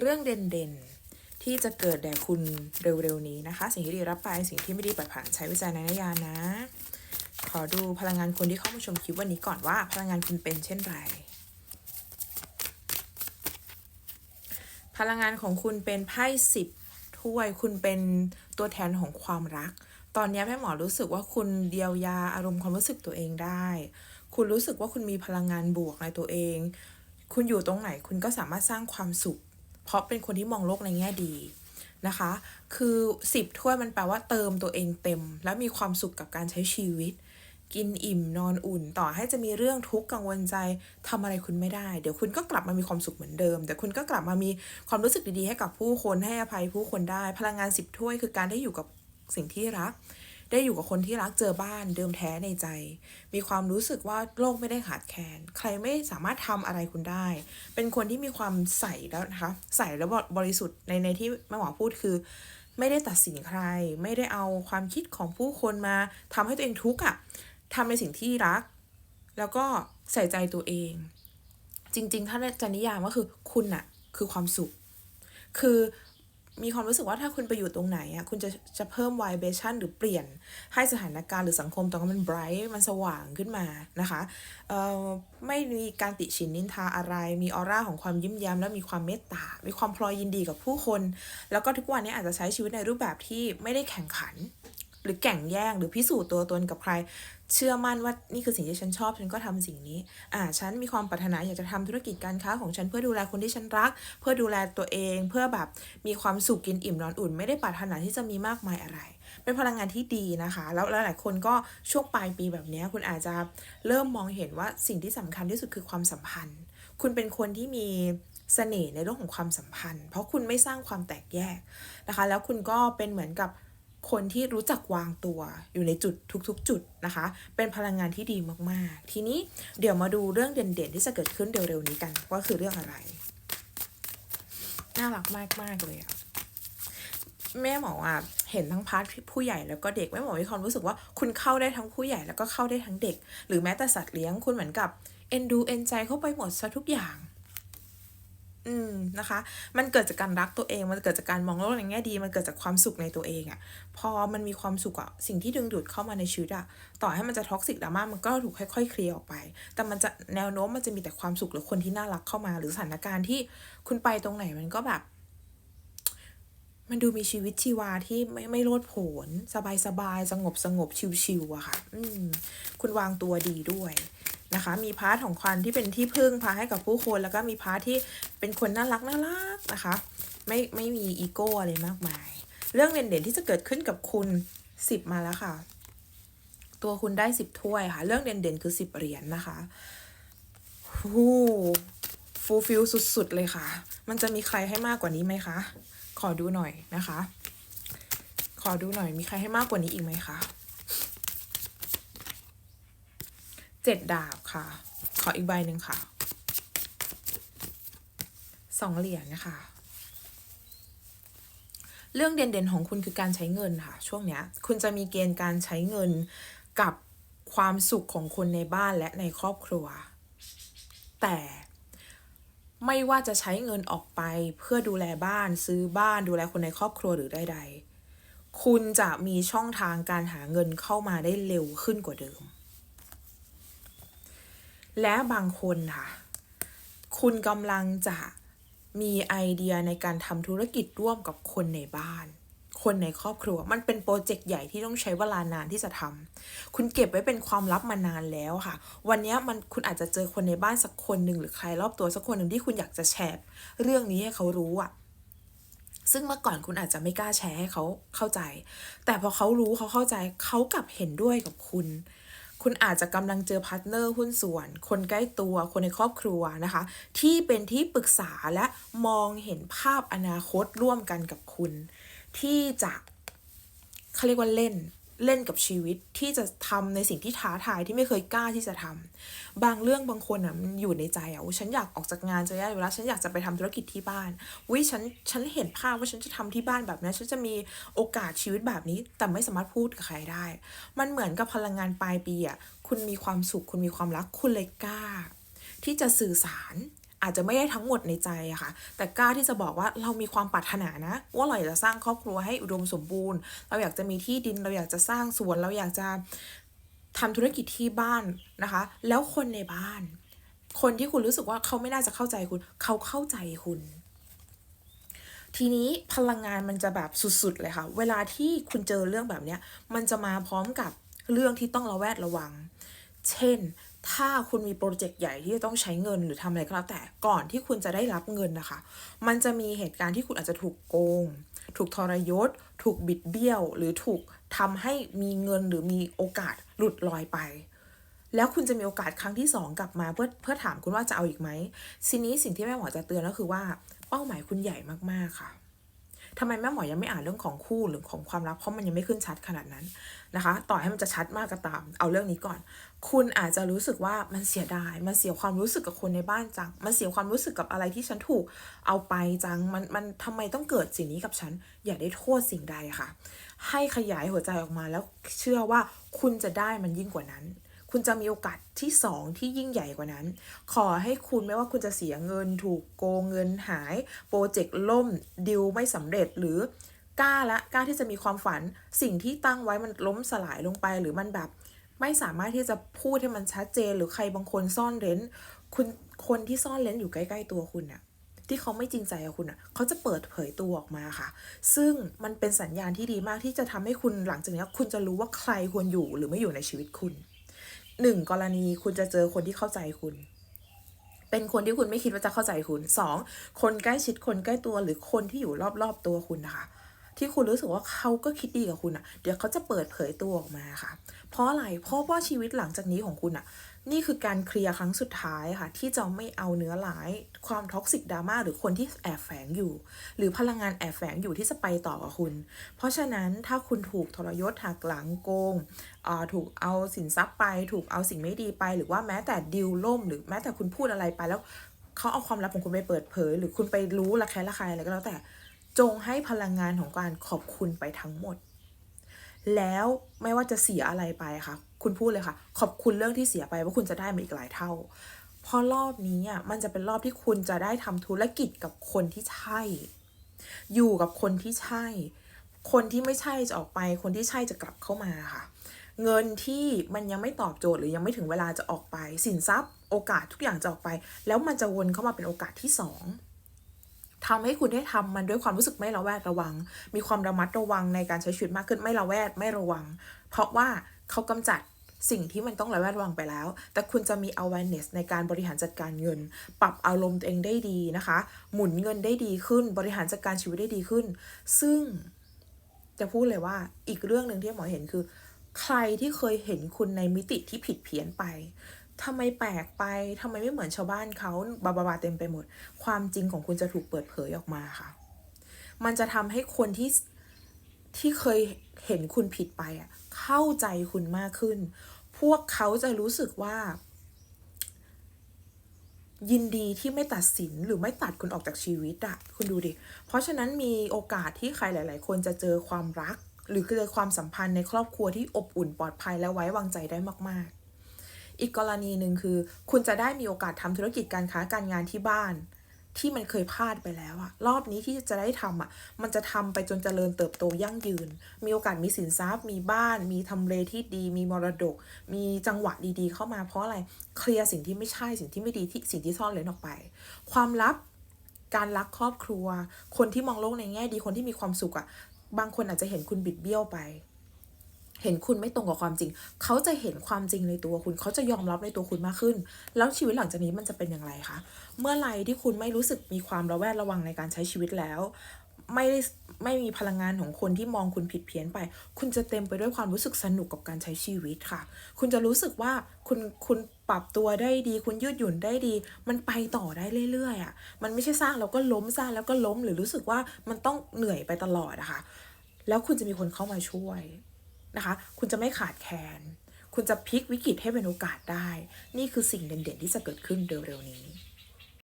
เรื่องเด่นๆ ที่จะเกิดแด่คุณเร็วๆนี้นะคะ สิ่งที่ดีรับไปสิ่งที่ไม่ดีปล่อยผ่านใช้วิจารณญาณนะ ขอดูพลังงานคนที่เข้ามาชมคลิปวันนี้ก่อนว่าพลังงานคุณเป็นเช่นไรพลังงานของคุณเป็นไพ่สิบถ้วย คุณเป็นตัวแทนของความรัก ตอนนี้แม่หมอรู้สึกว่าคุณเดียวยาอารมณ์ความรู้สึกตัวเองได้ คุณรู้สึกว่าคุณมีพลังงานบวกในตัวเอง คุณอยู่ตรงไหนคุณก็สามารถสร้างความสุข เพราะเป็นคนที่มองโลกในแง่ดีนะคะ คือสิบถ้วยมันแปลว่าเติมตัวเองเต็ม และมีความสุขกับการใช้ชีวิต กินอิ่มนอนอุ่น ต่อให้จะมีเรื่องทุกข์กังวลใจทำอะไรคุณไม่ได้ เดี๋ยวคุณก็กลับมามีความสุขเหมือนเดิมเดี๋ยวคุณก็กลับมามีความรู้สึกดีๆให้กับผู้คนให้อภัยผู้คนได้ พลังงานสิบถ้วยคือการได้อยู่กับสิ่งที่รัก ได้อยู่กับคนที่รักเจอบ้านเดิมแท้ในใจ มีความรู้สึกว่าโลกไม่ได้ขาดแคลนใครไม่สามารถทำอะไรคุณได้ เป็นคนที่มีความใส่แล้วนะคะใส่แล้วบริสุทธิ์ในในที่แม่หมอพูดคือ ไม่ได้ตัดสินใคร ไม่ได้เอาความคิดของผู้คนมาทำให้ตัวเองทุกข์อะทำในสิ่งที่รัก แล้วก็ใส่ใจตัวเอง จริง ๆ ถ้าจะนิยามก็คือคุณอะคือความสุข คือ มีความรู้สึกว่าถ้าคุณไปอยู่ตรงไหนอะคุณจะจะเพิ่ม vibration หรือเปลี่ยนให้สถานการณ์หรือสังคมตรงนั้นมัน bright มันสว่างขึ้นมานะคะเอ่อไม่มีการติฉินนินทาอะไร มีออร่าของความยิ้มแย้มและมีความเมตตา มีความพลอยยินดีกับผู้คน แล้วก็ทุกวันนี้อาจจะใช้ชีวิตในรูปแบบที่ไม่ได้แข่งขัน หรือแข่งแย่งหรือพิสูจน์ตัวตนกับใคร เชื่อมั่นว่านี่คือสิ่งที่ฉันชอบ ฉันก็ทำสิ่งนี้ อ่า ฉันมีความปรารถนาอยากจะทำธุรกิจการค้าของฉันเพื่อดูแลคนที่ฉันรัก เพื่อดูแลตัวเอง เพื่อแบบมีความสุขกินอิ่มนอนอุ่น ไม่ได้ปรารถนาที่จะมีมากมายอะไร เป็นพลังงานที่ดีนะคะ แล้วหลายๆคนก็ช่วงปลายปีแบบนี้คุณอาจจะเริ่มมองเห็นว่าสิ่งที่สำคัญที่สุดคือความสัมพันธ์ คุณเป็นคนที่มีเสน่ห์ในเรื่องของความสัมพันธ์ เพราะคุณไม่สร้างความแตกแยกนะคะ แล้วคุณก็เป็นเหมือนกับ คนที่รู้จักวางตัวอยู่ในจุดทุกๆ จุดนะคะ เป็นพลังงานที่ดีมากๆ ทีนี้เดี๋ยวมาดูเรื่องเด่นๆ ที่จะเกิดขึ้นเร็วๆนี้กันว่าคือเรื่องอะไร น่ารักมากๆเลยอะแม่หมออะเห็นทั้งพาร์ทผู้ใหญ่แล้วก็เด็กแม่หมอมีความรู้สึกว่าคุณเข้าได้ทั้งผู้ใหญ่แล้วก็เข้าได้ทั้งเด็ก หรือแม้แต่สัตว์เลี้ยงคุณเหมือนกับเอ็นดูเอ็นใจเข้าไปหมดซะทุกอย่าง อืมนะคะ มันเกิดจากการรักตัวเอง มันเกิดจากการมองโลกในแง่ดี มันเกิดจากความสุขในตัวเองอะ่ะ พอมันมีความสุขอะสิ่งที่ดึงดูดเข้ามาในชีวิตอะ ต่อให้มันจะท็อกซิกดราม่ามันก็ถูกค่อยๆเคลียร์ออกไป แต่มันจะแนวโน้มมันจะมีแต่ความสุขหรือคนที่น่ารักเข้ามา หรือสถานการณ์ที่คุณไปตรงไหนมันก็แบบ มันดูมีชีวิตชีวาที่ไม่ไม่โลดโผน สบายสบายสงบสงบชิวๆอะค่ะ อืม คุณวางตัวดีด้วย นะคะ มีพาร์ทของควันที่เป็นที่พึ่งพาให้กับผู้คนแล้วก็มีพาร์ทที่เป็นคนน่ารักน่ารักนะคะ ไม่ไม่มีอีโก้อะไรมากมาย เรื่องเด่นๆที่จะเกิดขึ้นกับคุณสิบมาแล้วค่ะ ตัวคุณได้สิบถ้วยค่ะ เรื่องเด่นๆคือสิบเหรียญนนะคะฮู้ฟูลฟิลสุดๆเลยค่ะ มันจะมีใครให้มากกว่านี้ไหมคะ ขอดูหน่อยนะคะ ขอดูหน่อยมีใครให้มากกว่านี้อีกไหมคะ เจ็ดดาบค่ะ ขออีกใบหนึ่งค่ะสองเหรียญนะคะ เรื่องเด่นๆของคุณคือการใช้เงินค่ะ ช่วงเนี้ย คุณจะมีเกณฑ์การใช้เงินกับความสุขของคนในบ้านและในครอบครัว แต่ไม่ว่าจะใช้เงินออกไปเพื่อดูแลบ้านซื้อบ้านดูแลคนในครอบครัวหรือใดๆคุณจะมีช่องทางการหาเงินเข้ามาได้เร็วขึ้นกว่าเดิม และบางคนค่ะ คุณกำลังจะมีไอเดียในการทำธุรกิจร่วมกับคนในบ้าน คนในครอบครัว มันเป็นโปรเจกต์ใหญ่ที่ต้องใช้เวลานานที่จะทำคุณเก็บไว้เป็นความลับมานานแล้วค่ะ วันนี้มันคุณอาจจะเจอคนในบ้านสักคนหนึ่งหรือใครรอบตัวสักคนหนึ่งที่คุณอยากจะแชร์เรื่องนี้ให้เขารู้อะซึ่งเมื่อก่อนคุณอาจจะไม่กล้าแชร์ให้เขาเข้าใจ แต่พอเขารู้เขาเข้าใจเขากลับเห็นด้วยกับคุณ คุณอาจจะกำลังเจอพาร์ทเนอร์หุ้นส่วน คนใกล้ตัวคนในครอบครัวนะคะ ที่เป็นที่ปรึกษาและมองเห็นภาพอนาคตร่วมกันกับคุณ ที่จะเขาเรียกว่าเล่น เล่นกับชีวิตที่จะทำในสิ่งที่ท้าทายที่ไม่เคยกล้าที่จะทำบางเรื่องบางคนอะมันอยู่ในใจอะอุ๊ยฉันอยากออกจากงานจะได้เวลาฉันอยากจะไปทำธุรกิจที่บ้านวิฉันฉันเห็นภาพว่าฉันจะทำที่บ้านแบบนี้ฉันจะมีโอกาสชีวิตแบบนี้ แต่ไม่สามารถพูดกับใครได้ มันเหมือนกับพลังงานปลายปีอะคุณมีความสุขคุณมีความรักคุณเลยกล้า ที่จะสื่อสาร อาจจะไม่ได้ทั้งหมดในใจอะค่ะ แต่กล้าที่จะบอกว่าเรามีความปรารถนานะ ว่าเราอยากจะสร้างครอบครัวให้อุดมสมบูรณ์ เราอยากจะมีที่ดิน เราอยากจะสร้างสวน เราอยากจะทำธุรกิจที่บ้านนะคะ แล้วคนในบ้าน คนที่คุณรู้สึกว่าเขาไม่น่าจะเข้าใจคุณ เขาเข้าใจคุณ ทีนี้พลังงานมันจะแบบสุดๆเลยค่ะ เวลาที่คุณเจอเรื่องแบบเนี้ย มันจะมาพร้อมกับเรื่องที่ต้องระแวดระวัง เช่น ถ้าคุณมีโปรเจกต์ใหญ่ที่จะต้องใช้เงินหรือทำอะไรก็แล้วแต่ก่อนที่คุณจะได้รับเงินนะคะ มันจะมีเหตุการณ์ที่คุณอาจจะถูกโกง ถูกทรยศ ถูกบิดเบี้ยว หรือถูกทำให้มีเงินหรือมีโอกาสหลุดลอยไป แล้วคุณจะมีโอกาสครั้งที่สองกลับมาเพื่อเพื่อถามคุณว่าจะเอาอีกไหมทีนี้สิ่งที่แม่หมอจะเตือนก็คือว่า เป้าหมายคุณใหญ่มากๆค่ะ ทำไมแม่หมอยังไม่อ่านเรื่องของคู่หรือของความรักเพราะมันยังไม่ขึ้นชัดขนาดนั้นนะคะ ต่อให้มันจะชัดมากก็ตาม เอาเรื่องนี้ก่อน คุณอาจจะรู้สึกว่ามันเสียดาย มันเสียความรู้สึกกับคนในบ้านจัง มันเสียความรู้สึกกับอะไรที่ฉันถูกเอาไปจัง มันมันทำไมต้องเกิดสิ่งนี้กับฉัน อย่าได้โทษสิ่งใดค่ะ ให้ขยายหัวใจออกมาแล้วเชื่อว่าคุณจะได้มันยิ่งกว่านั้น คุณจะมีโอกาสที่สองที่ยิ่งใหญ่กว่านั้น ขอให้คุณไม่ว่าคุณจะเสียเงิน ถูกโกงเงินหาย โปรเจกต์ล่มดิวไม่สำเร็จหรือกล้าละกล้าที่จะมีความฝันสิ่งที่ตั้งไว้มันล้มสลายลงไปหรือมันแบบ ไม่สามารถที่จะพูดให้มันชัดเจน หรือใครบางคนซ่อนเร้นคุณคนที่ซ่อนเร้นอยู่ใกล้ๆตัวคุณน่ะที่เขาไม่จริงใจกับคุณอะเขาจะเปิดเผยตัวออกมาค่ะ ซึ่งมันเป็นสัญญาณที่ดีมากที่จะทำให้คุณหลังจากนี้คุณจะรู้ว่าใครควรอยู่หรือไม่อยู่ในชีวิตคุณ หนึ่งกรณีคุณจะเจอคนที่เข้าใจคุณ เป็นคนที่คุณไม่คิดว่าจะเข้าใจคุณสองคนใกล้ชิดคนใกล้ตัวหรือคนที่อยู่รอบๆตัวคุณนะคะ ที่คุณรู้สึกว่าเขาก็คิดดีกับคุณอะ เดี๋ยวเขาจะเปิดเผยตัวออกมาค่ะ เพราะอะไรเพราะว่าชีวิตหลังจากนี้ของคุณอะ นี่คือการเคลียร์ครั้งสุดท้ายค่ะ ที่จะไม่เอาเนื้อร้าย ความท็อกซิกดราม่าหรือคนที่แอบแฝงอยู่ หรือพลังงานแอบแฝงอยู่ที่จะไปต่อกับคุณ เพราะฉะนั้นถ้าคุณถูกทรยศหักหลังโกงถูกเอาสินทรัพย์ไป ถูกเอาสิ่งไม่ดีไป หรือว่าแม้แต่ดิวล่ม หรือแม้แต่คุณพูดอะไรไปแล้วเขาเอาความลับของคุณไปเปิดเผย หรือคุณไปรู้ระแคะระคายอะไรก็แล้วแต่จงให้พลังงานของการขอบคุณไปทั้งหมด แล้วไม่ว่าจะเสียอะไรไปค่ะ คุณพูดเลยค่ะ ขอบคุณเรื่องที่เสียไปว่าคุณจะได้มาอีกหลายเท่า เพราะรอบนี้อะมันจะเป็นรอบที่คุณจะได้ทำธุรกิจกับคนที่ใช่ อยู่กับคนที่ใช่ คนที่ไม่ใช่จะออกไป คนที่ใช่จะกลับเข้ามาค่ะ เงินที่มันยังไม่ตอบโจทย์หรือยังไม่ถึงเวลาจะออกไป สินทรัพย์ โอกาสทุกอย่างจะออกไป แล้วมันจะวนเข้ามาเป็นโอกาสที่สองทำให้คุณได้ทำมันด้วยความรู้สึกไม่ระแวดระวัง มีความระมัดระวังในการใช้ชีวิตมากขึ้นไม่ระแวดไม่ระวัง เพราะว่าเขากำจัด สิ่งที่มันต้องระแวดระวังไปแล้ว แต่คุณจะมี awareness ในการบริหารจัดการเงิน ปรับอารมณ์ตัวเองได้ดีนะคะ หมุนเงินได้ดีขึ้น บริหารจัดการชีวิตได้ดีขึ้น ซึ่งจะพูดเลยว่าอีกเรื่องหนึ่งที่หมอเห็นคือ ใครที่เคยเห็นคุณในมิติที่ผิดเพี้ยนไปทำไมแปลกไปทำไมไม่เหมือนชาวบ้านเขาบาบาบาเต็มไปหมด ความจริงของคุณจะถูกเปิดเผยออกมาค่ะ มันจะทำให้คนที่ ที่เคยเห็นคุณผิดไปอะเข้าใจคุณมากขึ้น พวกเขาจะรู้สึกว่า ยินดีที่ไม่ตัดสินหรือไม่ตัดคุณออกจากชีวิตอะคุณดูดิ เพราะฉะนั้นมีโอกาสที่ใครหลาย ๆ คนจะเจอความรัก หรือเจอความสัมพันธ์ในครอบครัวที่อบอุ่นปลอดภัยและไว้วางใจได้มาก ๆ อีกกรณีหนึ่งคือ คุณจะได้มีโอกาสทำธุรกิจการค้าการงานที่บ้าน ที่มันเคยพลาดไปแล้วอะรอบนี้ที่จะได้ทำอะมันจะทำไปจนเจริญเติบโตยั่งยืน มีโอกาสมีสินทรัพย์ มีบ้าน มีทำเลที่ดี มีมรดก มีจังหวะดีๆ เข้ามาเพราะอะไรเคลียร์สิ่งที่ไม่ใช่สิ่งที่ไม่ดีที่สิ่งที่ซ่อนเร้นออกไป ความลับการรักครอบครัว คนที่มองโลกในแง่ดีคนที่มีความสุขอะบางคนอาจจะเห็นคุณบิดเบี้ยวไป เห็นคุณไม่ตรงกับความจริง เขาจะเห็นความจริงในตัวคุณ เขาจะยอมรับในตัวคุณมากขึ้น แล้วชีวิตหลังจากนี้มันจะเป็นอย่างไรคะ เมื่อไรที่คุณไม่รู้สึกมีความระแวดระวังในการใช้ชีวิตแล้ว ไม่ได้ไม่มีพลังงานของคนที่มองคุณผิดเพี้ยนไป คุณจะเต็มไปด้วยความรู้สึกสนุกกับการใช้ชีวิตค่ะ คุณจะรู้สึกว่าคุณคุณปรับตัวได้ดี คุณยืดหยุ่นได้ดี มันไปต่อได้เรื่อยๆอะ มันไม่ใช่สร้างแล้วก็ล้มสร้างแล้วก็ล้มหรือรู้สึกว่ามันต้องเหนื่อยไปตลอดอะค่ะแล้วคุณจะมีคนเข้ามาช่วย นะคะ คุณจะไม่ขาดแคลน คุณจะพลิกวิกฤตให้เป็นโอกาสได้ นี่คือสิ่งเด่นๆที่จะเกิดขึ้นเร็วๆนี้